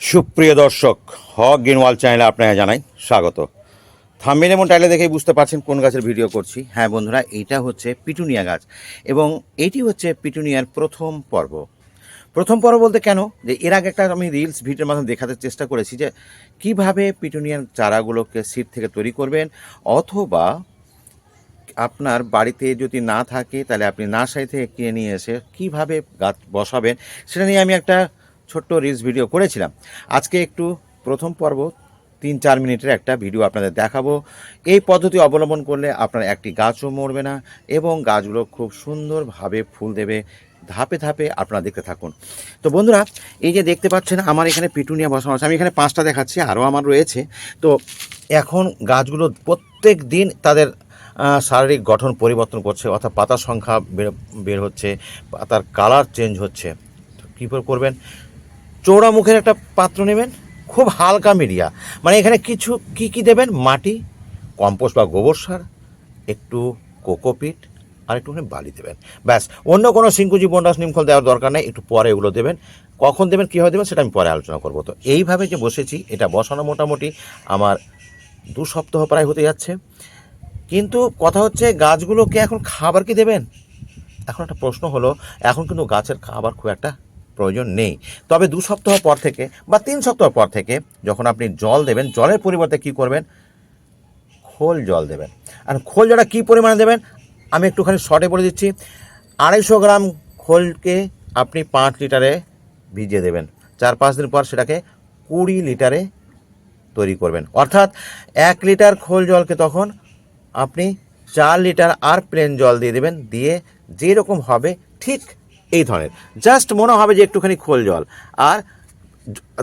সুপ্রিয় দর্শক, হক গ্রিনওয়াল চ্যানেলে আপনাকে জানাই স্বাগত। থাম্বেল এবং টাইলে দেখেই বুঝতে পারছেন কোন গাছের ভিডিও করছি। হ্যাঁ বন্ধুরা, এইটা হচ্ছে পিটুনিয়া গাছ এবং এটি হচ্ছে পিটুনিয়ার প্রথম পর্ব। প্রথম পর্ব বলতে কেন? যে এর আগে একটা আমি রিলস ভিডিওর মাধ্যমে দেখাতে চেষ্টা করেছি যে কীভাবে পিটুনিয়ার চারাগুলোকে সিট থেকে তৈরি করবেন অথবা আপনার বাড়িতে যদি না থাকে, তাহলে আপনি নার্সারি থেকে কিনে নিয়ে এসে কীভাবে গাছ বসাবেন, সেটা নিয়ে আমি একটা ছোট্ট রিলস ভিডিও করেছিলাম। আজকে একটু প্রথম পর্ব, তিন চার মিনিটের একটা ভিডিও আপনাদের দেখাবো। এই পদ্ধতি অবলম্বন করলে আপনার একটি গাছও মরবে না এবং গাছগুলো খুব সুন্দরভাবে ফুল দেবে, ধাপে ধাপে আপনারা দেখতে থাকুন। তো বন্ধুরা, এই যে দেখতে পাচ্ছেন, আমার এখানে পিটুনিয়া বসানো আছে। আমি এখানে পাঁচটা দেখাচ্ছি, আরও আমার রয়েছে। তো এখন গাছগুলো প্রত্যেক দিন তাদের শারীরিক গঠন পরিবর্তন করছে, অর্থাৎ পাতার সংখ্যা বের হচ্ছে, পাতার কালার চেঞ্জ হচ্ছে। কী করে করবেন? চৌড়া মুখের একটা পাত্র নেবেন, খুব হালকা মিডিয়া। মানে এখানে কিছু, কি কি দেবেন? মাটি, কম্পোস্ট বা গোবর সার, একটু কোকোপিট আর একটুখানি বালি দেবেন। ব্যাস, অন্য কোনো সিঙ্কুজি বন্ডাস নিমখল দেওয়ার দরকার নেই, একটু পরে এগুলো দেবেন। কখন দেবেন কীভাবে দেবেন, সেটা আমি পরে আলোচনা করব। তো এইভাবে যে বসেছি, এটা বসানো মোটামুটি আমার দু সপ্তাহ প্রায় হতে যাচ্ছে। কিন্তু কথা হচ্ছে, গাছগুলোকে এখন খাবার কি দেবেন? এখন একটা প্রশ্ন হলো, এখন কিন্তু গাছের খাবার খুব একটা প্রয়োজন নেই। তবে দু সপ্তাহ পর থেকে বা তিন সপ্তাহ পর থেকে যখন আপনি জল দেবেন, জলের পরিবর্তে কি করবেন? খোল জল দেবেন। আর খোল জলটা কী পরিমাণে দেবেন? আমি একটুখানি শর্টে বলে দিচ্ছি। আড়াইশো গ্রাম খোলকে আপনি পাঁচ লিটারে ভিজিয়ে দেবেন। চার পাঁচ দিন পর সেটাকে কুড়ি লিটারে তৈরি করবেন। অর্থাৎ এক লিটার খোল জলকে তখন আপনি চার লিটার আর প্লেন জল দিয়ে দেবেন। দিয়ে যেরকম হবে ঠিক এই ধরনের। জাস্ট মনে হবে যে একটুখানি খোল জল। আর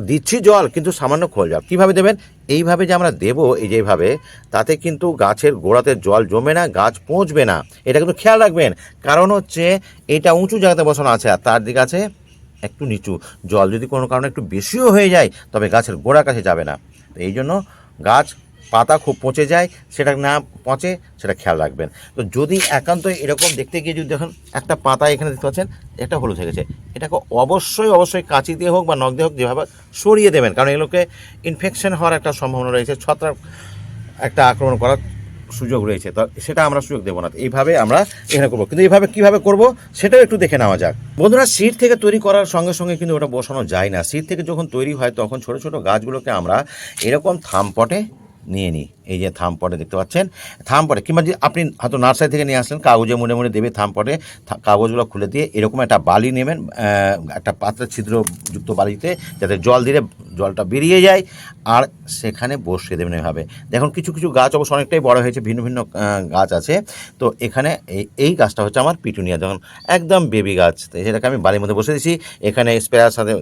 দিচ্ছি জল, কিন্তু সামান্য খোল জল। কীভাবে দেবেন? এইভাবে যে আমরা দেবো, এই যেভাবে তাতে কিন্তু গাছের গোড়াতে জল জমে না, গাছ পৌঁছবে না। এটা কিন্তু খেয়াল রাখবেন। কারণ হচ্ছে, এটা উঁচু জায়গাতে বসানো আছে, আর তার দিকে আছে একটু নিচু। জল যদি কোনো কারণে একটু বেশিও হয়ে যায়, তবে গাছের গোড়ার কাছে যাবে না। তো এই জন্য গাছ পাতা খুব পচে যায়, সেটা না পচে, সেটা খেয়াল রাখবেন। তো যদি একান্ত এরকম দেখতে গিয়ে যদি দেখুন, একটা পাতা এখানে দেখতে পাচ্ছেন, একটা হলুদ হয়ে গেছে। এটাকে অবশ্যই অবশ্যই কাঁচি দিয়ে হোক বা নখ দিয়ে হোক, যেভাবে সরিয়ে দেবেন, কারণ এগুলোকে ইনফেকশন হওয়ার একটা সম্ভাবনা রয়েছে, ছত্রাক একটা আক্রমণ করার সুযোগ রয়েছে। তো সেটা আমরা সুযোগ দেবো না। এইভাবে আমরা এখানে করব। কিন্তু এইভাবে কীভাবে করব, সেটাও একটু দেখে নেওয়া যাক। বন্ধুরা সিট থেকে তৈরি করার সঙ্গে সঙ্গে কিন্তু ওটা বসানো যায় না। সিট থেকে যখন তৈরি হয়, তখন ছোট ছোট গাছগুলোকে আমরা এরকম থামপটে নিয়ে নিই এই যে থামপটে দেখতে পাচ্ছেন? থামপটে কিংবা যদি আপনি হয়তো নার্সারি থেকে নিয়ে আসলেন, কাগজে মনে মনে দেবে থামপটে থা- কাগজগুলো খুলে দিয়ে এরকম একটা বালি নেবেন একটা পাত্রের ছিদ্রযুক্ত বালিতে যাতে জল দিলে জলটা বেরিয়ে যায় আর সেখানে বসিয়ে দেবেন এভাবে। দেখুন, কিছু কিছু গাছ অবশ্য অনেকটাই বড় হয়েছে, ভিন্ন ভিন্ন গাছ আছে। তো এখানে এই গাছটা হচ্ছে আমার পিটুনিয়া। যখন একদম বেবি গাছ। তো সেটাকে আমি বালির মধ্যে বসে দিয়েছি, এখানে স্প্রেয়ার সাথে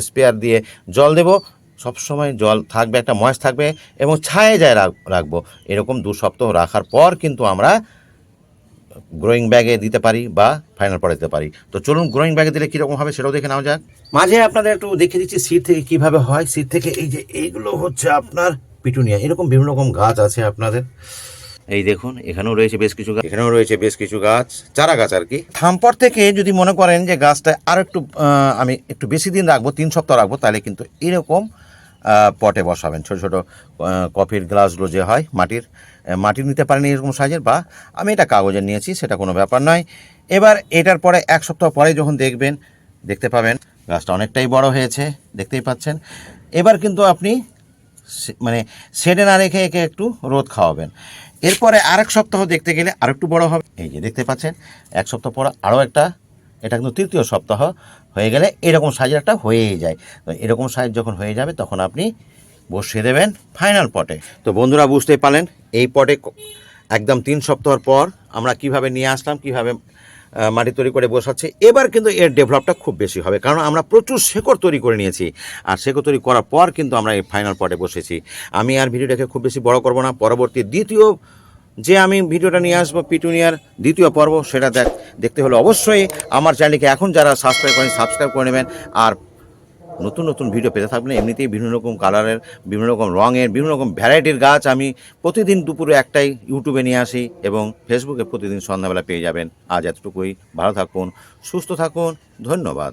স্প্রেয়ার দিয়ে জল দেবো। সবসময় জল থাকবে একটা ময়েস থাকবে এবং ছায়ে যায় রাখব। এরকম দু সপ্তাহ রাখার পর কিন্তু আমরা গ্রোয়িং ব্যাগে দিতে পারি বা ফাইনাল পরে দিতে পারি। তো চলুন গ্রোয়িং ব্যাগে দিলে কীরকম হবে সেটাও দেখে নেওয়া যাক। মাঝে আপনাদের একটু দেখে দিচ্ছি সিট থেকে কীভাবে হয়। সিট থেকে এই যে এইগুলো হচ্ছে আপনার পিটুনিয়া। এরকম বিভিন্ন রকম গাছ আছে আপনাদের। এই দেখুন এখানেও রয়েছে বেশ কিছু গাছ। এখানেও রয়েছে বেশ কিছু গাছ। চারা গাছ আর কি। থাম্পর থেকে যদি মনে করেন যে গাছটা আর একটু আমি একটু বেশি দিন রাখব তিন সপ্তাহ রাখব তাহলে কিন্তু এরকম পটে বসাবেন। ছোট ছোট কফির গ্লাসগুলো যে হয় মাটির মাটির নিতে পারেন এরকম সাইজের বা আমি এটা কাগজের নিয়েছি, সেটা কোনো ব্যাপার নয়। এবার এটার পরে এক সপ্তাহ পরে যখন দেখবেন, দেখতে পাবেন গাছটা অনেকটাই বড় হয়েছে, দেখতেই পাচ্ছেন। এবার কিন্তু আপনি মানে সেডে না রেখে একে একটু রোদ খাওয়াবেন। এরপরে আরেক সপ্তাহ দেখতে গেলে আর একটু বড় হবে। এই যে দেখতে পাচ্ছেন, এক সপ্তাহ পর আরও একটা এটা কিন্তু তৃতীয় সপ্তাহ হয়ে গেলে এরকম সাইজের একটা হয়েই যায়। তো এরকম সাইজ যখন হয়ে যাবে, তখন আপনি বসিয়ে দেবেন ফাইনাল পটে তো বন্ধুরা, বুঝতেই পারলেন, এই পটে একদম তিন সপ্তাহ পর আমরা কীভাবে নিয়ে আসলাম, কীভাবে মাটি তৈরি করে বসাচ্ছে, এবার কিন্তু এর ডেভেলপটা খুব বেশি হবে। কারণ আমরা প্রচুর শেকড় তৈরি করে নিয়েছি, আর শেকড় তৈরি করার পর কিন্তু আমরা এই ফাইনাল পটে বসেছি। আমি আর ভিডিওটাকে খুব বেশি বড় করব না, পরবর্তী দ্বিতীয়, যে আমি ভিডিওটা নিয়ে আসব পিটুনিয়ার দ্বিতীয় পর্ব, সেটা দেখ দেখতে হলে অবশ্যই আমার চ্যানেলকে এখন যারা সাবস্ক্রাইব করেন সাবস্ক্রাইব করে নেবেন। আর নতুন নতুন ভিডিও পেতে থাকবেন। এমনিতেই বিভিন্ন রকম কালারের বিভিন্ন রকম রঙের, বিভিন্ন রকম ভ্যারাইটির গাছ আমি প্রতিদিন দুপুরে একটাই ইউটিউবে নিয়ে আসি এবং ফেসবুকে প্রতিদিন সন্ধ্যাবেলা পেয়ে যাবেন। আজ এতটুকুই। ভালো থাকুন, সুস্থ থাকুন। ধন্যবাদ।